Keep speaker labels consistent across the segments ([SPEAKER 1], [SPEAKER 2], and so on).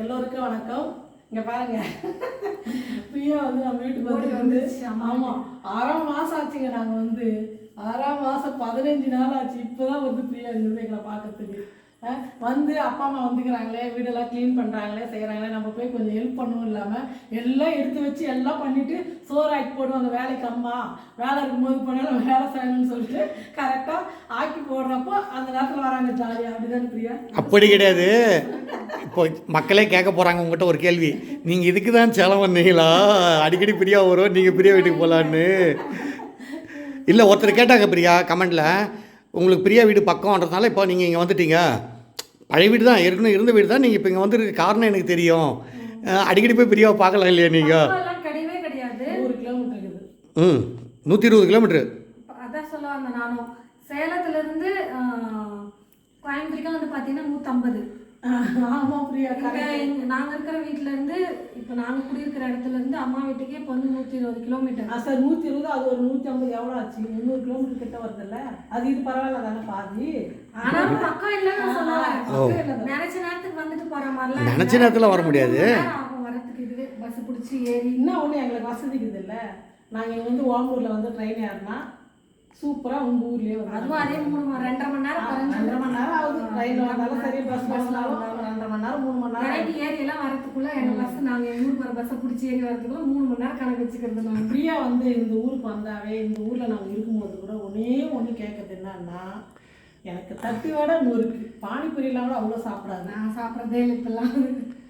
[SPEAKER 1] எல்லோருக்கும் வணக்கம். இங்க பாருங்க. பிரியா வந்து நம்ம வீட்டுக்கு வந்து
[SPEAKER 2] வந்துருச்சு, அம்மா
[SPEAKER 1] ஆமா ஆறாம் மாசம் ஆச்சுங்க நாங்க வந்து. ஆறாம் மாசம் பதினஞ்சு நாள் ஆச்சு. இப்பதான் வந்து பிரியா இருந்தது எங்களை பார்க்கறதுக்கு. வந்து அப்பா அம்மா வந்துக்கிறாங்களே வீடெல்லாம் க்ளீன் பண்றாங்களே செய்றாங்களே நம்ம போய் கொஞ்சம் ஹெல்ப் பண்ணவும் இல்லாம எல்லாம் எடுத்து வச்சு எல்லாம் பண்ணிட்டு சோறு ஆக்கி போடுவாங்க வேலைக்கு அம்மா வேலை இருக்கும்போது போனாலும் வேலை செய்யணும்னு சொல்லிட்டு கரெக்டா ஆக்கி போடுறப்போ அந்த நேரத்துல வராங்க ஜாலியா. அப்படிதானே பிரியா?
[SPEAKER 3] அப்படி கிடையாது. இப்போ மக்களே கேட்க போகிறாங்க உங்கள்கிட்ட ஒரு கேள்வி. நீங்கள் இதுக்கு தான் செலவு வந்தீங்களா? அடிக்கடி பிரியா வரும் நீங்கள் பிரியா வீட்டுக்கு போகலான்னு இல்லை ஒருத்தர் கேட்டாங்க பிரியா கமெண்டில் உங்களுக்கு பிரியா வீடு பக்கம்ன்றதுனால இப்போ நீங்கள் இங்கே வந்துட்டீங்க. பழைய வீடு தான் ஏற்கனவே இருந்த வீடு தான் நீங்கள் இப்போ இங்கே வந்துருக்க காரணம் எனக்கு தெரியும். அடிக்கடி போய் பிரியாவை பார்க்கலாம் இல்லையா நீங்கள் ம் நூற்றி இருபது கிலோமீட்ரு
[SPEAKER 2] இப்ப அதான் சொல்ல வந்தேன் நானும். சேலத்துல இருந்து ஆஹ், கோயம்புத்தூருக்கு வந்து பாத்தீங்கன்னா நூத்தம்பது.
[SPEAKER 1] ஆமா பிரியா
[SPEAKER 2] நாங்க இருக்கிற வீட்ல இருந்து இப்ப நாங்க குடியிருக்கிற இடத்துல இருந்து அம்மா வீட்டுக்கே இப்போ வந்து நூத்தி இருபது கிலோமீட்டர்
[SPEAKER 1] ஆ சார் நூற்றி இருபது அது ஒரு நூற்றி ஐம்பது எவ்வளோ ஆச்சு? முந்நூறு கிலோமீட்டர் கிட்ட வருதுல்ல? அது இது பரவாயில்ல தானே பாதி?
[SPEAKER 2] ஆனாலும் பக்கம்
[SPEAKER 1] இல்ல.
[SPEAKER 2] நினைச்ச நேரத்துக்கு வந்துட்டு போற மாதிரிலாம்
[SPEAKER 3] நினைச்ச நேரத்துல வர முடியாது.
[SPEAKER 2] வரதுக்கு இதுவே பஸ் பிடிச்சி ஏறி.
[SPEAKER 1] இன்னும் ஒன்று எங்களுக்கு வசதிக்குது இல்லை. நாங்கள் இங்கே வந்து ஓம்பூரில் வந்து ட்ரெயின் ஏறினா சூப்பராக உங்கள் ஊர்லேயே
[SPEAKER 2] அதுவும் அதே மூணு மணி- ரெண்டரை மணி நேரம்
[SPEAKER 1] ரெண்டரை மணி நேரம் ஆகுது. ட்ரெயினில் வந்தாலும் சரி பஸ்ஸில் வந்தாலும் ரெண்டரை மணி நேரம் மூணு மணி நேரம்.
[SPEAKER 2] ஏறி எல்லாம் வரதுக்குள்ள எங்க பஸ் நாங்க எங்க ஊருக்கு வர பஸ்ஸை பிடிச்சி ஏறி வரதுக்குள்ள மூணு மணி நேரம் கணக்கு வச்சுக்கிறது. நாங்க
[SPEAKER 1] பிரியா வந்து இந்த ஊருக்கு வந்தாவே இந்த ஊரில் நாங்கள் இருக்கும்போது கூட ஒன்றே ஒன்று கேட்கறது என்னன்னா எனக்கு தட்டு வடை நொறுக்கு பானிபூரியெல்லாம் கூட அவ்வளோ சாப்பிடாது.
[SPEAKER 2] நான் சாப்பிட்றதே இல்லை இப்பெல்லாம்.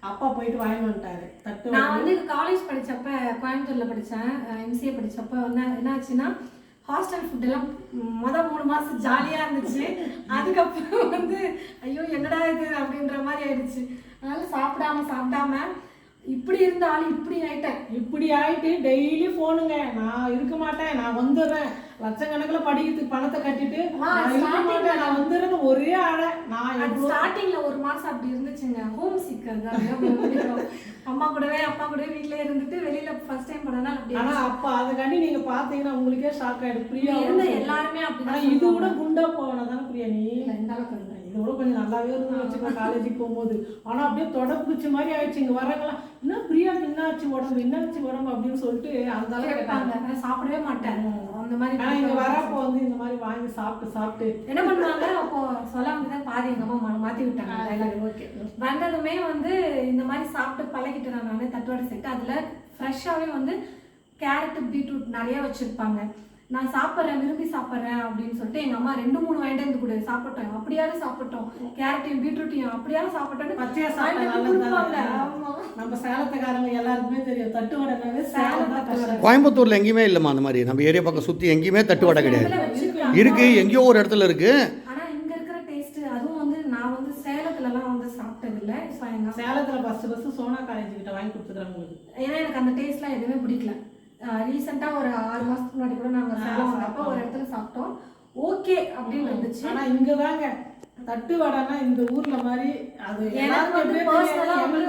[SPEAKER 1] அப்பா போயிட்டு வாங்கி வந்துட்டாரு. தட்டு
[SPEAKER 2] நான் வந்து காலேஜ் படிச்சப்ப கோயம்புத்தூர்ல படிச்சேன். எம்சிஏ படிச்சப்ப வந்து என்னாச்சுன்னா ஹாஸ்டல் ஃபுட் எல்லாம் முத மூணு மாசம் ஜாலியா இருந்துச்சு. அதுக்கப்புறம் வந்து ஐயோ என்னடா இது அப்படின்ற மாதிரி ஆயிடுச்சு. அதனால சாப்பிடாம சாப்பிடாம இப்படி இருந்தாலும் இப்படி ஆயிட்டேன்.
[SPEAKER 1] இப்படி ஆயிட்டு டெய்லி போனுங்க நான் இருக்க மாட்டேன் நான் வந்துடுறேன். லட்சக்கணக்கில் படிக்கிறதுக்கு பணத்தை கட்டிட்டு நான் வந்துடுறேன்னு ஒரே ஆள. நான்
[SPEAKER 2] ஸ்டார்டிங்ல ஒரு மாசம் அப்படி இருந்துச்சுங்க. ஹோம் சிக் அது அம்மா கூடவே அப்பா கூடவே வீட்லயே இருந்துட்டு வெளியில ஃபர்ஸ்ட் டைம் போனதால அப்படி
[SPEAKER 1] ஆனா அப்ப அதுக்காண்டி நீங்க பாத்தீங்கன்னா உங்களுக்கே ஷாக் ஆயிடும். பிரியா
[SPEAKER 2] இருந்த எல்லாருமே
[SPEAKER 1] ஆனா
[SPEAKER 2] அப்படிதான்
[SPEAKER 1] இது கூட குண்டா போனதானே பிரியா நீ?
[SPEAKER 2] இல்ல, இந்த அளவுக்கு இல்லை.
[SPEAKER 1] இது கூட கொஞ்சம் நல்லாவே இருந்து வச்சுக்கோ காலேஜுக்கு போகும்போது. ஆனா அப்படியே தொடப்புச்சு மாதிரி ஆயிடுச்சு. இங்க வரவங்களாம் என்ன பிரியா என்னாச்சு உடம்பு? என்னாச்சு உடம்பு? அப்படின்னு சொல்லிட்டு அந்த அளவுக்கு
[SPEAKER 2] சாப்பிடவே மாட்டேன். அந்த மாதிரி
[SPEAKER 1] ஆனா இங்க வரப்போ வந்து இந்த மாதிரி வாங்கி சாப்பிட்டு சாப்பிட்டு.
[SPEAKER 2] என்ன பண்ணுவாங்க? அப்போ சொல்ல வந்து பாதி எங்க அம்மா மா- மாத்தி விட்டாங்க.
[SPEAKER 1] ஓகே
[SPEAKER 2] வந்ததுமே வந்து இந்த மாதிரி சாப்பிட்டு பழகிட்டு நான் நானே தட்டுவடை செட்டு. அதுல ஃப்ரெஷ்ஷாவே வந்து கேரட் பீட்ரூட் நிறைய வச்சிருப்பாங்க. நான் சாப்பிட்றேன் விரும்பி சாப்பிட்றேன் அப்படின்னு சொல்லிட்டு எங்க அம்மா ரெண்டு மூணு வாங்கிட்டு வந்து கொடு சாப்பிட்டோம். அப்படியாவது சாப்பிட்டோம். கேரட்டையும் பீட்ரூட்டையும் அப்படியாவது சாப்பிட்டோன்னு
[SPEAKER 1] பச்சையா
[SPEAKER 2] வாங்கிட்டு
[SPEAKER 1] நம்ம சேலத்துக்காரங்க எல்லாருக்குமே தெரியும். தட்டு வடைனாவே சேலம் தட்டு
[SPEAKER 3] கோயம்புத்தூரில் எங்கேயுமே இல்லைம்மா அந்த மாதிரி. நம்ம ஏரியா பக்கம் சுற்றி எங்கேயுமே தட்டு வடை கிடையாது.
[SPEAKER 2] இதுல வச்சிருக்காங்க.
[SPEAKER 3] இருக்கு எங்கேயோ ஒரு இடத்துல இருக்கு.
[SPEAKER 2] ஆனா இங்க இருக்கிற டேஸ்ட் அதுவும் வந்து நான் வந்து சேலத்துல எல்லாம் வந்து சாப்பிட்டது இல்ல இப்போ எங்க அம்மா-
[SPEAKER 1] சேலத்துல ஃபர்ஸ்ட் ஃபர்ஸ்ட் சோனா காலேஜ் கிட்ட வாங்கி கொடுத்துக்கிறாங்க உங்களுக்கு.
[SPEAKER 2] ஏன்னா எனக்கு அந்த டேஸ்ட்லாம் எதுவுமே பிடிக்கல. ரீசெண்டா ஒரு ஆறு மாசத்துக்கு முன்னாடி கூட நாங்க சேலம் வரப்போ ஒரு இடத்துல சாப்பிட்டோம். ஓகே அப்படின்னு இருந்துச்சு.
[SPEAKER 1] ஆனா இங்கதாங்க தட்டு வடைனா இந்த ஊர்ல மாதிரி அது எல்லாருக்கும்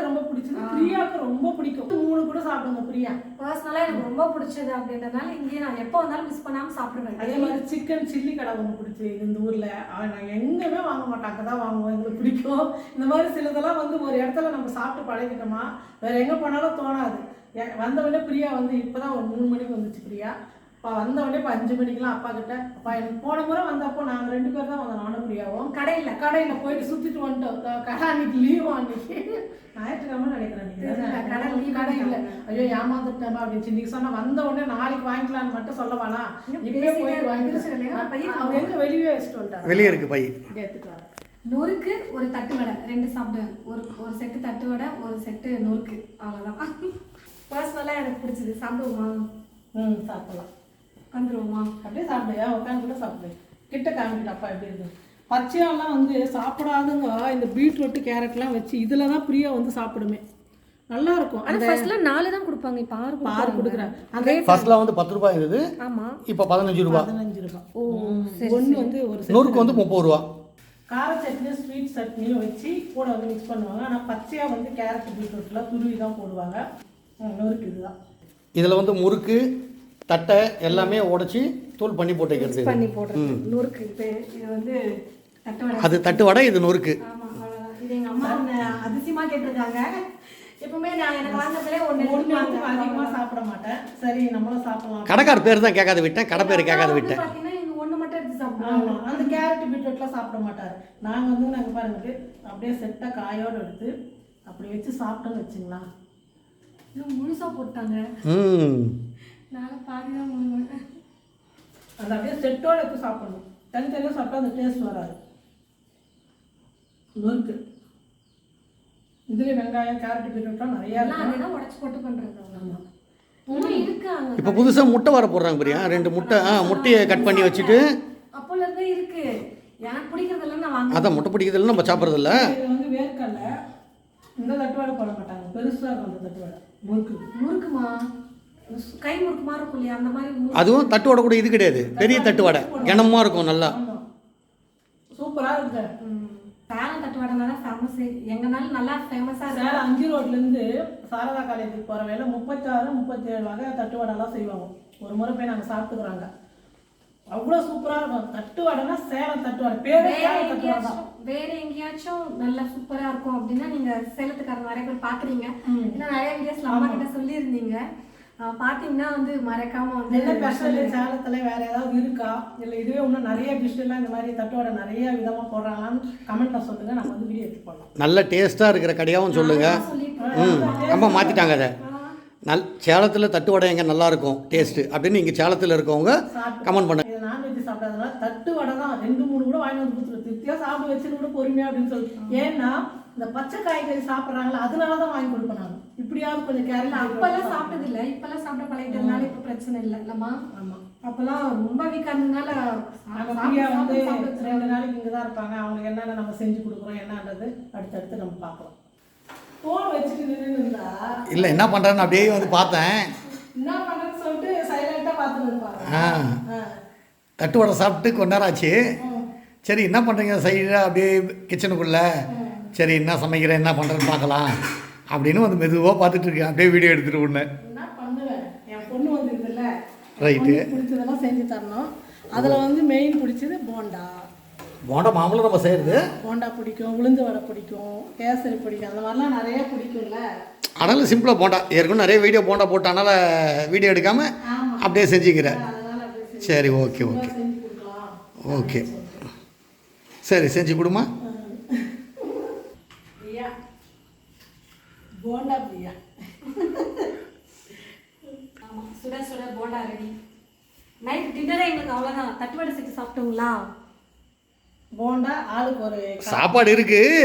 [SPEAKER 1] ரொம்ப பிடிச்சது. பிரியாவுக்கு ரொம்ப பிடிக்கும். மூணு கூட சாப்பிடுங்க பிரியா.
[SPEAKER 2] பர்சனலா எனக்கு ரொம்ப பிடிச்சது அப்படின்றதுனால இங்கேயே நான் எப்போ வந்தாலும் மிஸ் பண்ணாம
[SPEAKER 1] அதே
[SPEAKER 2] சாப்பிடுவேன்
[SPEAKER 1] மாதிரி சிக்கன் சில்லி கடை ஒன்று பிடிச்சி இந்த ஊர்ல. ஆனா நாங்க எங்கேயுமே வாங்க மாட்டோம் அங்கே தான் வாங்குவோம். எங்களுக்கு பிடிக்கும். இந்த மாதிரி சிலதெல்லாம் வந்து ஒரு இடத்துல நம்ம சாப்பிட்டு பழகிட்டோமா வேற எங்க போனாலும் தோணாது. வந்த உடனே பிரியா வந்து இப்பதான் ஒரு மூணு மணிக்கு வந்துச்சு பிரியா. அப்பா வந்த உடனே இப்போ அஞ்சு மணிக்கெல்லாம் அப்பா கிட்ட அப்பா எனக்கு போன முறை வந்தப்போ நாங்க ரெண்டு பேர் தான் வந்தோம் நானும் பிரியாவும்.
[SPEAKER 2] கடையில
[SPEAKER 1] கடையில போயிட்டு சுத்திட்டு வந்துட்டோம். கடை அன்னைக்கு லீவ் அன்னைக்கு? ஞாயிற்றுக்கிழமை நினைக்கிறேன்?
[SPEAKER 2] கடை leave
[SPEAKER 1] கடை இல்ல. ஐயோ ஏமாந்துட்டேன் அப்படின்னு சொல்லி சொன்னா வந்த உடனே நாளைக்கு வாங்கிக்கலாம்னு மட்டும் சொல்ல வேணாம் இப்பவே
[SPEAKER 2] பேசிட்டே
[SPEAKER 1] போயிட்டு
[SPEAKER 2] வந்துருச்சு இல்லையா?
[SPEAKER 1] வாங்கிட்டு
[SPEAKER 2] பையன்
[SPEAKER 1] அவங்க எங்க வெளியே வச்சுட்டு வந்துட்டாங்க.
[SPEAKER 3] வெளியே இருக்கு பை
[SPEAKER 1] வரேன்.
[SPEAKER 2] நொறுக்கு ஒரு தட்டு வடை ரெண்டு சாப்பிடுவேன் ஒரு ஒரு செட்டு தட்டு வடை ஒரு செட்டு நொறுக்கு. அவ்வளவுதான். பர்சனலா எனக்கு பிடிச்சது சாப்பிடுவோமா
[SPEAKER 1] ம் சாப்பிடலாம்.
[SPEAKER 2] வந்துருவோமா
[SPEAKER 1] அப்படியே சாப்பிடுயா உட்காந்து கூட சாப்பிடு. கிட்ட காமிக்கிட்டு அப்பா எப்படி இருக்கு பச்சையாலாம் வந்து சாப்பிடாதுங்க. இந்த பீட்ரூட் கேரட்லாம் வச்சு இதில் தான் பிரியா வந்து சாப்பிடுமே. நல்லா இருக்கும்
[SPEAKER 2] ஆனா ஃபர்ஸ்ட்ல நாலு தான் கொடுப்பாங்க. இப்போ ஆறு
[SPEAKER 1] பாரு கொடுக்குறேன் அந்த
[SPEAKER 3] ஃபர்ஸ்ட்லாம் வந்து பத்து ரூபாய் இருந்தது.
[SPEAKER 2] ஆமா.
[SPEAKER 3] இப்போ பதினஞ்சு ரூபா
[SPEAKER 1] பதினஞ்சு ரூபாய்.
[SPEAKER 2] ஓ
[SPEAKER 1] ஒன்று வந்து ஒரு.
[SPEAKER 3] நூறுக்கு வந்து முப்பது ரூபா.
[SPEAKER 1] கார சட்னியும் ஸ்வீட் சட்னியும் வச்சு கூட வந்து மிக்ஸ் பண்ணுவாங்க. ஆனால் பச்சையாக வந்து கேரட் பீட்ரூட்லாம் துருவி தான் போடுவாங்க நொறுக்கு இதுதான்.
[SPEAKER 3] இதில் வந்து முறுக்கு தட்டை எல்லாமே உடைச்சி தூள் பண்ணி போட்டு வைக்கிறது
[SPEAKER 2] பண்ணி போடுறது. நொறுக்கு. இப்போ இது வந்து தட்டு வடை.
[SPEAKER 3] அது தட்டு வடை இது நொறுக்கு.
[SPEAKER 2] ஆமா அவ்வளவுதான். இது இது எங்க அம்மா அதிசயமா கேட்டிருக்காங்க. எப்பவுமே நான் எனக்கு வாங்கினதுலே ஒன்று
[SPEAKER 1] ஒன்று
[SPEAKER 2] எடுத்துப்பாங்க
[SPEAKER 1] அதிகமாக சாப்பிட மாட்டேன். சரி நம்மளும் சாப்பிடலாம்.
[SPEAKER 3] கடைக்கார பேர் தான் கேட்காத விட்டேன். கடை பேர் கேட்காத விட்டேன்.
[SPEAKER 2] ஒன்று மட்டும் எடுத்து சாப்பிடுவாங்க
[SPEAKER 1] ஆமாம் அந்த கேரட் பீட்ரூட்லாம் சாப்பிட மாட்டார். நாங்கள் வந்து நாங்கள் பாருங்க அப்படியே- செட்டாக காயோடு எடுத்து அப்படி வச்சு சாப்பிட்டோன்னு வச்சுங்களா
[SPEAKER 2] முழுசா போட்டாங்க.
[SPEAKER 3] ம்
[SPEAKER 2] நான் பாதி தான் முழுங்குவேன்
[SPEAKER 1] அந்த அப்படியே செட்டோடு எடுத்து சாப்பிடணும். தனித்தனியாக சாப்பிட்டா அந்த டேஸ்ட் வராது. நொறுக்கு. இதுலேயே வெங்காயம் கேரட் பீட்ரூட்லாம் நிறையா
[SPEAKER 2] அதெல்லாம் உடச்சு போட்டு அங்க
[SPEAKER 3] இப்போ புதுசாக முட்டை வர போடுறாங்க பிரியா. ரெண்டு முட்டை ஆ முட்டையை கட் பண்ணி வச்சுட்டு.
[SPEAKER 2] அப்போல இருந்தே இருக்கு. எனக்கு பிடிக்கிறதெல்லாம் நான் வாங்க
[SPEAKER 3] அதான் முட்டை பிடிக்கிறதுல நம்ம சாப்பிட்றதில்ல
[SPEAKER 1] இது வந்து வேர்க்கடலை. இந்த தட்டுவாடை போட மாட்டாங்க. பெருசாக இருக்கும் அந்த தட்டுவாடை முறுக்கு
[SPEAKER 2] முறுக்குமா
[SPEAKER 3] அதுவும் தட்டு வடை கூட இது கிடையாது. பெரிய தட்டு வடை. கனமாக இருக்கும் நல்லா.
[SPEAKER 1] சூப்பராக இருக்குது
[SPEAKER 2] ம். சேலம் தட்டுவாடனால ஃபேமஸ் எங்கனாலும் நல்லா ஃபேமஸா இருக்கு
[SPEAKER 1] சேலம் அஞ்சு ரோட்லேருந்து சாரதா காலேஜுக்கு போகிற வேலை முப்பத்தாறு முப்பத்தேழு வகை தட்டுவடைலாம் செய்வாங்க. ஒரு முறை போய் நாங்கள் சாப்பிட்டுக்குறாங்க. அவ்வளோ சூப்பராக இருக்கும். தட்டுவடைனா சேலம் தட்டுவடை பேரே
[SPEAKER 2] வேற
[SPEAKER 1] சேலம் தட்டுவடை தான்.
[SPEAKER 2] வேற எங்கேயாச்சும் நல்லா சூப்பரா இருக்கும் அப்படின்னா நீங்க சேலத்துக்காரங்க நிறைய பேர் பாக்குறீங்க இன்னும் நிறைய வீடியோஸ்ல அம்மா கிட்ட சொல்லியிருந்தீங்க. ஆஹ் பாத்தீங்கன்னா வந்து மறக்காம வந்து
[SPEAKER 1] என்ன ஸ்பெஷல் சேலத்தில் வேற ஏதாவது இருக்கா? இல்லை இதுவே இன்னும் நிறைய டிஷ்ஷெல்லாம் இந்த மாதிரி தட்டுவடை நிறைய விதமாக போடுறாங்களான்னு கமெண்ட்டில் சொல்லுங்கள் நம்ம வந்து வீடியோ எடுத்து போடலாம்
[SPEAKER 3] நல்ல டேஸ்ட்டாக இருக்கிற கடையாகவும் சொல்லுங்கள்
[SPEAKER 2] சொல்லிட்டு
[SPEAKER 3] ம் அம்மா மாற்றிட்டாங்க அதை. நல் சேலத்தில் தட்டு வடை எங்கே நல்லாயிருக்கும் டேஸ்ட்டு அப்படின்னு இங்கே சேலத்தில் இருக்கவங்க கமெண்ட் பண்ண.
[SPEAKER 1] இது நான்வெஜ் சாப்பிடாதனால தட்டு வடை தான் ரெண்டு மூணு கூட வாங்கி வந்து கொடுத்துரு திருப்தியாக சாப்பிட வச்சுட்டு கூட பொறுமையா அப்படின்னு சொல்லி ஏன்னா இந்த பச்சை காய்கறி சாப்பிட்றாங்களா அதனால தான் வாங்கி கொடுப்பேன் நான் இப்படியாவது கொஞ்சம் கேரளா
[SPEAKER 2] அப்பெல்லாம் சாப்பிட்டது இல்ல இப்பெல்லாம் சாப்பிட பழகிட்டதுனால இப்ப பிரச்சனை இல்லை. இல்லம்மா?
[SPEAKER 1] ஆமாம்
[SPEAKER 2] அப்பெல்லாம் ரொம்ப வீக்கா இருந்ததுனால
[SPEAKER 1] ஃப்ரீயாக வந்து ரெண்டு நாளைக்கு இங்கே தான் இருப்பாங்க. அவங்களுக்கு என்னென்ன நம்ம செஞ்சு கொடுக்குறோம் என்னன்றது அடுத்தடுத்து நம்ம பார்க்கலாம். ஃபோன் வச்சுட்டு நின்று இருந்தா
[SPEAKER 3] இல்லை என்ன பண்ணுறேன்னு அப்படியே வந்து பார்த்தேன்.
[SPEAKER 1] என்ன பண்ணுறேன்னு சொல்லிட்டு சைலண்ட்டாக பார்த்துட்டு இருப்பாங்க
[SPEAKER 3] தட்டு வடை சாப்பிட்டு கொஞ்ச நேரம் ஆச்சு. சரி என்ன பண்ணுறீங்க சைடாக அப்படியே கிச்சனுக்குள்ளே சரி என்ன சமைக்கிறேன் என்ன பண்ணுறேன்னு பார்க்கலாம். அப்படின்னு வந்து மெதுவாக பார்த்துட்டு இருக்கேன். அப்படியே வீடியோ எடுத்துகிட்டு உடனே
[SPEAKER 1] பொண்ணு வந்துருக்குல்ல.
[SPEAKER 3] ரைட்டு
[SPEAKER 1] பிடிச்சதெல்லாம் செஞ்சு தரணும். அதில் வந்து மெயின் பிடிச்சது போண்டா.
[SPEAKER 3] போண்டா மாமூலம் நம்ம செய்கிறது
[SPEAKER 1] போண்டா பிடிக்கும் உளுந்து வடை பிடிக்கும் கேசரி பிடிக்கும். அந்த மாதிரிலாம் நிறைய பிடிக்கும்ல.
[SPEAKER 3] அதனால் சிம்பிளாக போண்டா. ஏற்கனவே நிறைய வீடியோ போண்டா போட்டனால வீடியோ எடுக்காமல் அப்படியே செஞ்சுக்கிறேன் சரி ஓகே ஓகே ஓகே சரி செஞ்சு கொடுமா
[SPEAKER 1] பிரியா போண்டா பிரியா.
[SPEAKER 2] ஆமா சுட சுட போண்டா ரெடி நைட் டின்னரே எங்களுக்கு அவ்வளோதான் தட்டுவடை செஞ்சு சாப்பிட்டோங்களா?
[SPEAKER 1] போண்டா ஆளுக்கு ஒரு
[SPEAKER 3] சாப்பாடு இருக்குது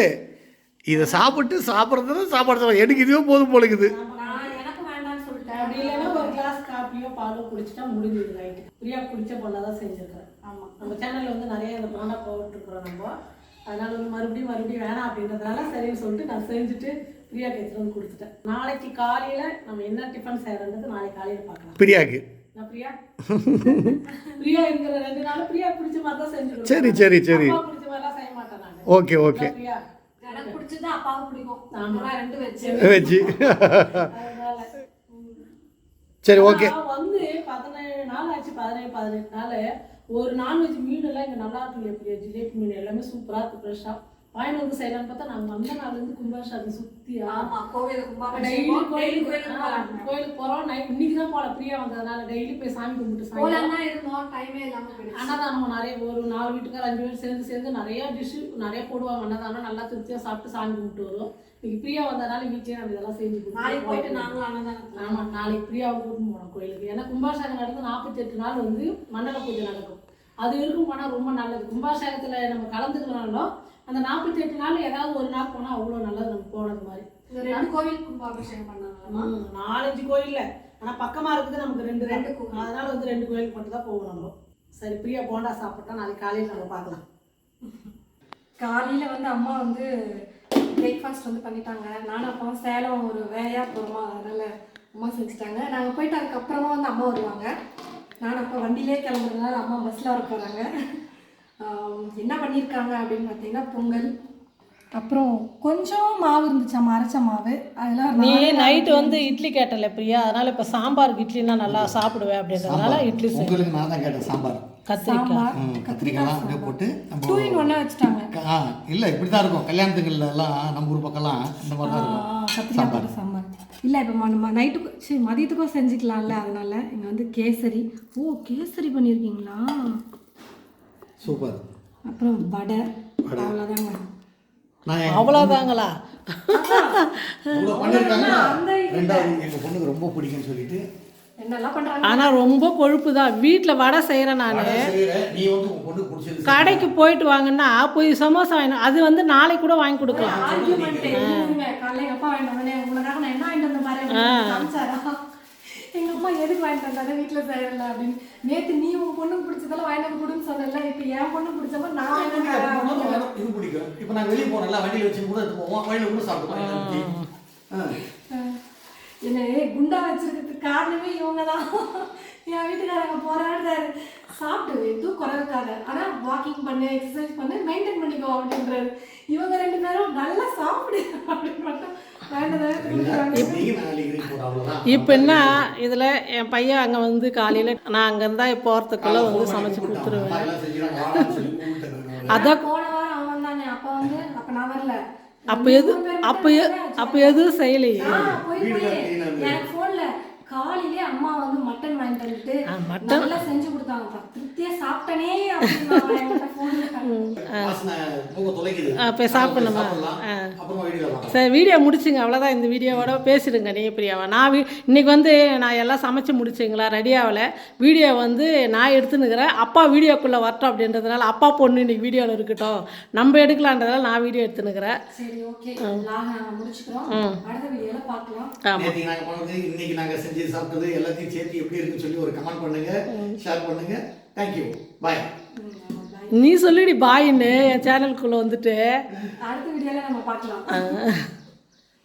[SPEAKER 3] இதை சாப்பிட்டு சாப்பிட்றது சாப்பாடு எனக்கு இதுவே போதும் போல இருக்குது
[SPEAKER 2] நான் எனக்கு வேண்டாம்னு சொல்லிட்டேன்.
[SPEAKER 1] அப்படி இல்லைன்னா ஒரு கிளாஸ் காப்பியோ பாலோ குடிச்சிட்டா முடிஞ்சது நைட்டு பிரியா குடிச்ச போண்டா தான் செஞ்சுருக்கிறேன்
[SPEAKER 2] ஆமாம்
[SPEAKER 1] நம்ம சேனலில் வந்து நிறைய இந்த போண்டா போட்டுருக்குறோம் நம்ம. அதனால வந்து மறுபடியும் மறுபடியும் வேணாம் அப்படின்றதுனால சரின்னு சொல்லிட்டு நான் செஞ்சுட்டு பிரியா எடுத்துட்டு வந்து கொடுத்துட்டேன். நாளைக்கு காலையில் நம்ம என்ன டிஃபன் செய்யறதுன்றது நாளைக்கு காலையில் பார்க்கலாம்.
[SPEAKER 3] பிரியாக்கு.
[SPEAKER 1] நான் பிரியா? பிரியா இருக்கிற ரெண்டு நாள் பிரியா பிடிச்ச மாதிரி தான் செஞ்சு.
[SPEAKER 3] சரி சரி சரி.
[SPEAKER 1] அப்பா பிடிச்ச மாதிரிலாம் செய்ய மாட்டேன் நான்.
[SPEAKER 3] Okay okay.
[SPEAKER 1] பிரியா?
[SPEAKER 2] எனக்கு பிடிச்சது அப்பாவுக்கு பிடிக்கும். ரெண்டு வச்சு.
[SPEAKER 3] வச்சு.
[SPEAKER 1] அதனால
[SPEAKER 3] சரி ஓகே.
[SPEAKER 1] வந்து பதினேழு நாள் ஆச்சு பதினேழு பதினெட்டு நாள் ஒரு நான்வெஜ் மீன் எல்லாம் இங்கே நல்லா இருக்கு இல்லையா ஜிலேபி மீன் எல்லாமே சூப்பராக இருக்கு ஃப்ரெஷ்ஷாக வந்து செய்யலாம்னு பார்த்தா நாங்கள் வந்த நாள்லேருந்து
[SPEAKER 2] ஆமா கோவில்
[SPEAKER 1] டெய்லி கோயிலுக்கு
[SPEAKER 2] கோயிலுக்கு
[SPEAKER 1] போகிறோம் நைட் இன்னைக்கு தான் போகல பிரியா வந்ததுனால டெய்லி போய் சாமி கும்பிட்டு சாமி
[SPEAKER 2] இருந்தோம். டைமே இல்லாம போயிடுச்சு.
[SPEAKER 1] அன்னதானம் நிறைய ஒரு நாலு வீட்டுக்கார அஞ்சு பேர் சேர்ந்து சேர்ந்து நிறைய டிஷ்ஷு நிறைய போடுவாங்க அன்னதானம். நல்லா திருப்தியாக சாப்பிட்டு சாமி கும்பிட்டு வரும் இன்னைக்கு பிரியா வந்ததுனால வீட்லயே நம்ம இதெல்லாம் செஞ்சு
[SPEAKER 2] நாளைக்கு போயிட்டு நாங்களும் அன்னதானம்
[SPEAKER 1] ஆமாம் நாளைக்கு பிரியாவை கூட்டின்னு போனோம் கோயிலுக்கு. ஏன்னா கும்பாபிஷேகம் நடந்து நாற்பத்தெட்டு நாள் வந்து மண்டல பூஜை நடக்கும். அது இருக்கும் போனால் ரொம்ப நல்லது. கும்பாபிஷேகத்தில் நம்ம கலந்துக்கனாலும் அந்த நாற்பத்தெட்டு நாள் ஏதாவது ஒரு நாள் போனால் அவ்வளோ நல்லது நம்ம போனது மாதிரி.
[SPEAKER 2] ரெண்டு கோவில் கும்பாபிஷேகம் பண்ணாங்களா?
[SPEAKER 1] ம், நாலஞ்சு கோயில்ல ஆனால் பக்கமாக இருக்குது நமக்கு ரெண்டு ரெண்டு. அதனால வந்து ரெண்டு கோயிலுக்கு மட்டும் தான் போவோம் நம்ம. சரி பிரியா போண்டா சாப்பிட்டா நாளைக்கு காலையில் நம்ம பார்க்கலாம்.
[SPEAKER 2] காலையில வந்து அம்மா வந்து பிரேக்ஃபாஸ்ட் வந்து பண்ணிட்டாங்க. நானும் அப்பாவும் சேலம் ஒரு வேலையா போகிறோமா அதனால அம்மா செஞ்சுட்டாங்க. நாங்கள் போயிட்டு அதுக்கப்புறமா வந்து அம்மா வருவாங்க. நானும் அப்பா வண்டியிலே கிளம்புறதுனால அம்மா பஸ்ஸில் வர போகிறாங்க என்ன பண்ணியிருக்காங்க அப்படின்னு பார்த்தீங்கன்னா பொங்கல். அப்புறம் கொஞ்சம் மாவு இருந்துச்சாம் அரைச்ச மாவு. அதில்
[SPEAKER 1] நீ நைட்டு வந்து இட்லி கேட்டல பிரியா? அதனால இப்போ சாம்பாருக்கு இட்லினா நல்லா சாப்பிடுவேன் அப்படின்றதுனால இட்லி
[SPEAKER 3] உங்களுக்கு நான் தான் கேட்டேன் சாம்பார்.
[SPEAKER 1] கத்திரிக்காய்.
[SPEAKER 3] கத்திரிக்காய்லாம் அப்படியே போட்டு
[SPEAKER 2] டூ இன் ஒன்னாக வச்சுட்டாங்க.
[SPEAKER 3] ஆ இல்லை இப்படி தான் இருக்கும். கல்யாணத்துங்கள்ல எல்லாம் நம்ம ஊர் பக்கம்லாம் இந்த மாதிரி தான் இருக்கும்.
[SPEAKER 2] கத்திரிக்காய் சாம்பார். இல்லை இப்போ நம்ம நைட்டுக்கு சரி மதியத்துக்கும் செஞ்சுக்கலாம்ல அதனால இங்கே வந்து கேசரி. ஓ கேசரி பண்ணியிருக்கீங்களா
[SPEAKER 3] சூப்பர்.
[SPEAKER 2] அப்புறம் வடை. அவ்வளோதாங்க
[SPEAKER 3] நான்
[SPEAKER 1] அவ்வளோதாங்களா
[SPEAKER 3] எங்கள் பொண்ணுக்கு ரொம்ப பிடிக்கும்னு சொல்லிட்டு
[SPEAKER 1] ஆனால் ரொம்ப கொழுப்பு தான் வீட்டில் வடை செய்கிறேன் நான். கடைக்கு போயிட்டு வாங்கன்னா போய் சமோசா வாங்கணும் அது வந்து நாளைக்கு கூட வாங்கி கொடுக்கலாம்.
[SPEAKER 2] எங்கள் அம்மா எதுக்கு வாங்கிட்டு வந்தாரு வீட்டில் செய்யல அப்படின்னு. நேற்று நீ உன் பொண்ணுக்கு பிடிச்சதெல்லாம் வாங்கிட்டு வந்து கொடுன்னு சொன்னல இப்போ என் பொண்ணு பிடிச்ச மாதிரி நான்
[SPEAKER 3] இது பிடிக்கும். இப்போ நாங்கள் வெளியே போனோம்ல வண்டியில் வச்சு கூட எடுத்து போவோம் கூட சாப்பிடுவோம்
[SPEAKER 2] என்னை குண்டா வச்சிருக்கிறதுக்கு காரணமே இவங்க தான் என் வீட்டுக்காரங்க போராடுறாரு. சாப்பிட்டு எதுவும் குறைவுக்காத ஆனால் வாக்கிங் பண்ணு எக்ஸசைஸ் பண்ணு மெயின்டைன் பண்ணிக்கோ அப்படின்றாரு. இவங்க ரெண்டு பேரும் நல்லா சாப்பிடு அப்படின்னு மட்டும்
[SPEAKER 1] இப்போ என்ன இதில் என் பையன் அங்கே வந்து காலையில் நான் அங்கே இருந்தால் போகிறதுக்குள்ளே வந்து சமைச்சு கொடுத்துருவேன். அதான்
[SPEAKER 2] போன வாரம் அவன் தானே. அப்போ வந்து அப்போ நான் வரல.
[SPEAKER 1] அப்போ எது அப்போ அப்போ எதுவும் செய்யலையே.
[SPEAKER 2] காலையிலே அம்மா வந்து மட்டன் வாங்கிட்டு வந்துட்டு நல்லா செஞ்சு கொடுத்தாங்கப்பா. திருப்தியா சாப்பிட்டனே
[SPEAKER 1] சாப்பிடணுமா? சரி வீடியோ முடிச்சுங்க. அவ்வளோதான் இந்த வீடியோவோட பேசிடுங்க. நீ பிரியாவா? நான் வீ இன்னைக்கு வந்து நான் எல்லாம் சமைச்சு முடிச்சுங்களா? ரெடி ஆகலை வீடியோ வந்து நான் எடுத்துனுக்கிறேன் அப்பா வீடியோக்குள்ளே வரட்டும் அப்படின்றதுனால அப்பா பொண்ணு இன்னைக்கு வீடியோவில் இருக்கட்டும். நம்ம எடுக்கலான்றதால நான் வீடியோ எடுத்துனுக்கிறேன்
[SPEAKER 2] சரி ஓகே லாக நாங்க முடிச்சுக்கிறோம். அடுத்த வீடியோல பார்க்கலாம்.
[SPEAKER 1] ஆமாம்
[SPEAKER 3] இன்னைக்கு நாங்கள் செஞ்சு சாப்பிட்டது எல்லாத்தையும் சேர்த்து எப்படி இருக்குன்னு சொல்லி ஒரு கமெண்ட் பண்ணுங்க ஷேர் பண்ணுங்க. தேங்க்யூ பாய்
[SPEAKER 1] நீ சொல்லிடி பாயின்னு என் சேனலுக்குள்ளே வந்துட்டு.
[SPEAKER 2] அடுத்த வீடியோல நம்ம பார்க்கலாம்.